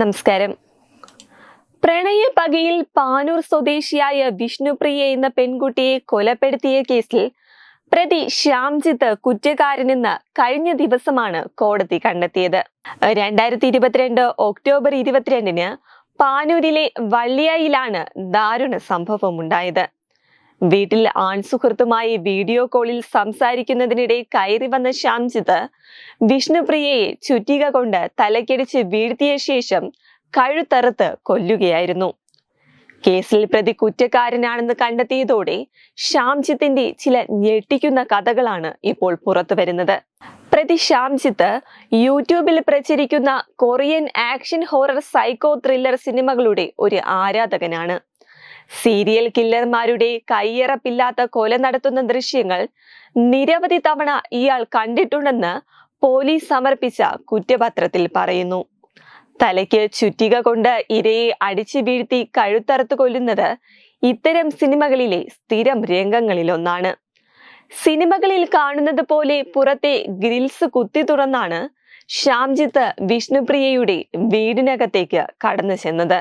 നമസ്കാരം. പ്രണയ പകയിൽ പാനൂർ സ്വദേശിയായ വിഷ്ണുപ്രിയ എന്ന പെൺകുട്ടിയെ കൊലപ്പെടുത്തിയ കേസിൽ പ്രതി ശ്യാംജിത്ത് കുറ്റക്കാരനെന്ന് കഴിഞ്ഞ ദിവസമാണ് കോടതി കണ്ടെത്തിയത്. രണ്ടായിരത്തി ഇരുപത്തിരണ്ട് ഒക്ടോബർ ഇരുപത്തിരണ്ടിന് പാനൂരിലെ വള്ളിയായിലാണ് ദാരുണ സംഭവം ഉണ്ടായത് വീട്ടിൽ ആൺസുഹൃത്തുമായി വീഡിയോ കോളിൽ സംസാരിക്കുന്നതിനിടെ കയറി വന്ന ശ്യാംജിത്ത് വിഷ്ണുപ്രിയയെ ചുറ്റിക കൊണ്ട് തലക്കടിച്ച് വീഴ്ത്തിയ ശേഷം കഴുത്തറുത്ത് കൊല്ലുകയായിരുന്നു. കേസിൽ പ്രതി കുറ്റക്കാരനാണെന്ന് കണ്ടെത്തിയതോടെ ശ്യാംജിത്തിന്റെ ചില ഞെട്ടിക്കുന്ന കഥകളാണ് ഇപ്പോൾ പുറത്തു വരുന്നത്. പ്രതി ശ്യാംജിത്ത് യൂട്യൂബിൽ പ്രചരിക്കുന്ന Korean action horror psycho thriller സിനിമകളുടെ ഒരു ആരാധകനാണ്. സീരിയൽ കില്ലർമാരുടെ കയ്യറപ്പില്ലാത്ത കൊല നടത്തുന്ന ദൃശ്യങ്ങൾ നിരവധി തവണ ഇയാൾ കണ്ടിട്ടുണ്ടെന്ന് പോലീസ് സമർപ്പിച്ച കുറ്റപത്രത്തിൽ പറയുന്നു. തലയ്ക്ക് ചുറ്റിക കൊണ്ട് ഇരയെ അടിച്ചു വീഴ്ത്തി കഴുത്തറുത്ത് കൊല്ലുന്നത് ഇത്തരം സിനിമകളിലെ സ്ഥിരം രംഗങ്ങളിലൊന്നാണ്. സിനിമകളിൽ കാണുന്നത് പോലെ പുറത്തെ ഗ്രിൽസ് കുത്തി തുറന്നാണ് ശ്യാംജിത്ത് വിഷ്ണുപ്രിയയുടെ വീടിനകത്തേക്ക് കടന്നു ചെന്നത്.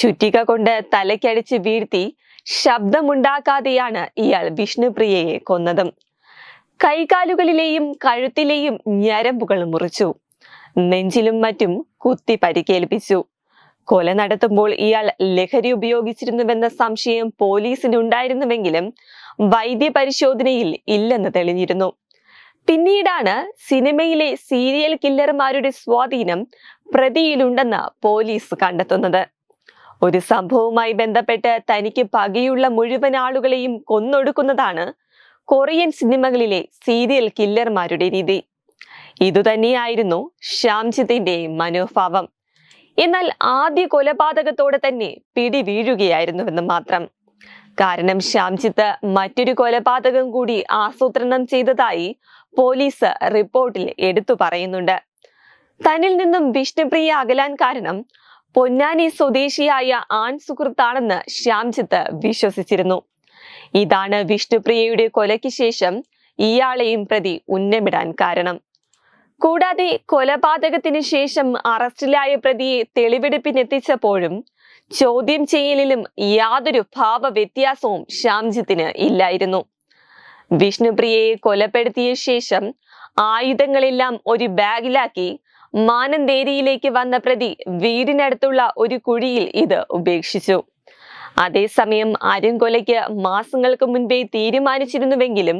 ചുറ്റിക കൊണ്ട് തലയ്ക്കടിച്ച് വീഴ്ത്തി ശബ്ദമുണ്ടാക്കാതെയാണ് ഇയാൾ വിഷ്ണുപ്രിയയെ കൊന്നതും. കൈകാലുകളിലെയും കഴുത്തിലെയും ഞരമ്പുകൾ മുറിച്ചു. നെഞ്ചിലും മറ്റും കുത്തി പരിക്കേൽപ്പിച്ചു. കൊല നടത്തുമ്പോൾ ഇയാൾ ലഹരി ഉപയോഗിച്ചിരുന്നുവെന്ന സംശയം പോലീസിനുണ്ടായിരുന്നുവെങ്കിലും വൈദ്യ പരിശോധനയിൽ ഇല്ലെന്ന് തെളിഞ്ഞിരുന്നു. പിന്നീടാണ് സിനിമയിലെ സീരിയൽ കില്ലർമാരുടെ സ്വാധീനം പ്രതിയിലുണ്ടെന്ന് പോലീസ് കണ്ടെത്തുന്നത്. ഒരു സംഭവവുമായി ബന്ധപ്പെട്ട് തനിക്ക് പകയുള്ള മുഴുവൻ ആളുകളെയും കൊന്നൊടുക്കുന്നതാണ് കൊറിയൻ സിനിമകളിലെ സീരിയൽ കില്ലർമാരുടെ രീതി. ഇതുതന്നെയായിരുന്നു ശ്യാംജിത്തിന്റെ മനോഭാവം. എന്നാൽ ആദ്യ കൊലപാതകത്തോടെ തന്നെ പിടി വീഴുകയായിരുന്നുവെന്ന് മാത്രം. കാരണം ശ്യാംജിത്ത് മറ്റൊരു കൊലപാതകം കൂടി ആസൂത്രണം ചെയ്തതായി പോലീസ് റിപ്പോർട്ടിൽ എടുത്തു പറയുന്നുണ്ട്. തന്നിൽ നിന്നും വിഷ്ണുപ്രിയ അകലാൻ കാരണം പൊന്നാനി സ്വദേശിയായ ആൺ സുഹൃത്താണെന്ന് ശ്യാംജിത്ത് വിശ്വസിച്ചിരുന്നു. ഇതാണ് വിഷ്ണുപ്രിയയുടെ കൊലയ്ക്ക് ശേഷം ഇയാളെയും പ്രതി ഉന്നമിടാൻ കാരണം. കൂടാതെ കൊലപാതകത്തിന് ശേഷം അറസ്റ്റിലായ പ്രതിയെ തെളിവെടുപ്പിനെത്തിച്ചപ്പോഴും ചോദ്യം ചെയ്യലിലും യാതൊരു ഭാവ വ്യത്യാസവും ശ്യാംജിത്തിന് ഇല്ലായിരുന്നു. വിഷ്ണുപ്രിയയെ കൊലപ്പെടുത്തിയ ശേഷം ആയുധങ്ങളെല്ലാം ഒരു ബാഗിലാക്കി മാനന്തേരിയിലേക്ക് വന്ന പ്രതി വീടിനടുത്തുള്ള ഒരു കുഴിയിൽ ഇത് ഉപേക്ഷിച്ചു. അതേസമയം അരുംകൊലയ്ക്ക് മാസങ്ങൾക്ക് മുൻപേ തീരുമാനിച്ചിരുന്നുവെങ്കിലും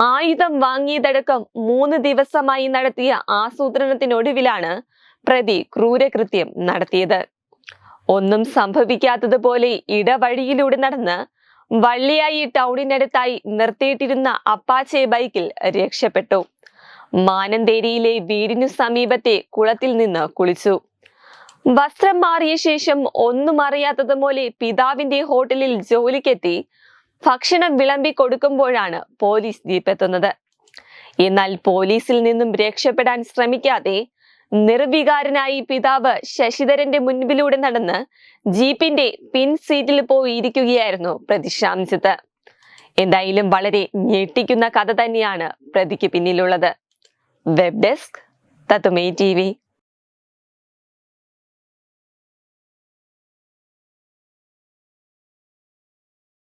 ആയുധം വാങ്ങിയതടക്കം മൂന്ന് ദിവസമായി നടത്തിയ ആസൂത്രണത്തിനൊടുവിലാണ് പ്രതി ക്രൂരകൃത്യം നടത്തിയത്. ഒന്നും സംഭവിക്കാത്തതുപോലെ ഇടവഴിയിലൂടെ നടന്ന് വള്ളിയായി ടൗണിനടുത്തായി നിർത്തിയിട്ടിരുന്ന അപ്പാച്ചെ ബൈക്കിൽ രക്ഷപ്പെട്ടു. മാനന്തേരിയിലെ വീടിനു സമീപത്തെ കുളത്തിൽ നിന്ന് കുളിച്ചു. വസ്ത്രം മാറിയ ശേഷം ഒന്നും അറിയാത്തത് പോലെ പിതാവിന്റെ ഹോട്ടലിൽ ജോലിക്കെത്തി ഭക്ഷണം വിളമ്പി കൊടുക്കുമ്പോഴാണ് പോലീസ് ജീപ്പെത്തുന്നത്. എന്നാൽ പോലീസിൽ നിന്നും രക്ഷപ്പെടാൻ ശ്രമിക്കാതെ നിർവികാരനായി പിതാവ് ശശിധരന്റെ മുൻപിലൂടെ നടന്ന് ജീപ്പിന്റെ പിൻ സീറ്റിൽ പോയി ഇരിക്കുകയായിരുന്നു പ്രതി എന്തായാലും വളരെ ഞെട്ടിക്കുന്ന കഥ തന്നെയാണ് പ്രതിക്ക് പിന്നിലുള്ളത്. Web desk തത്തുമേ T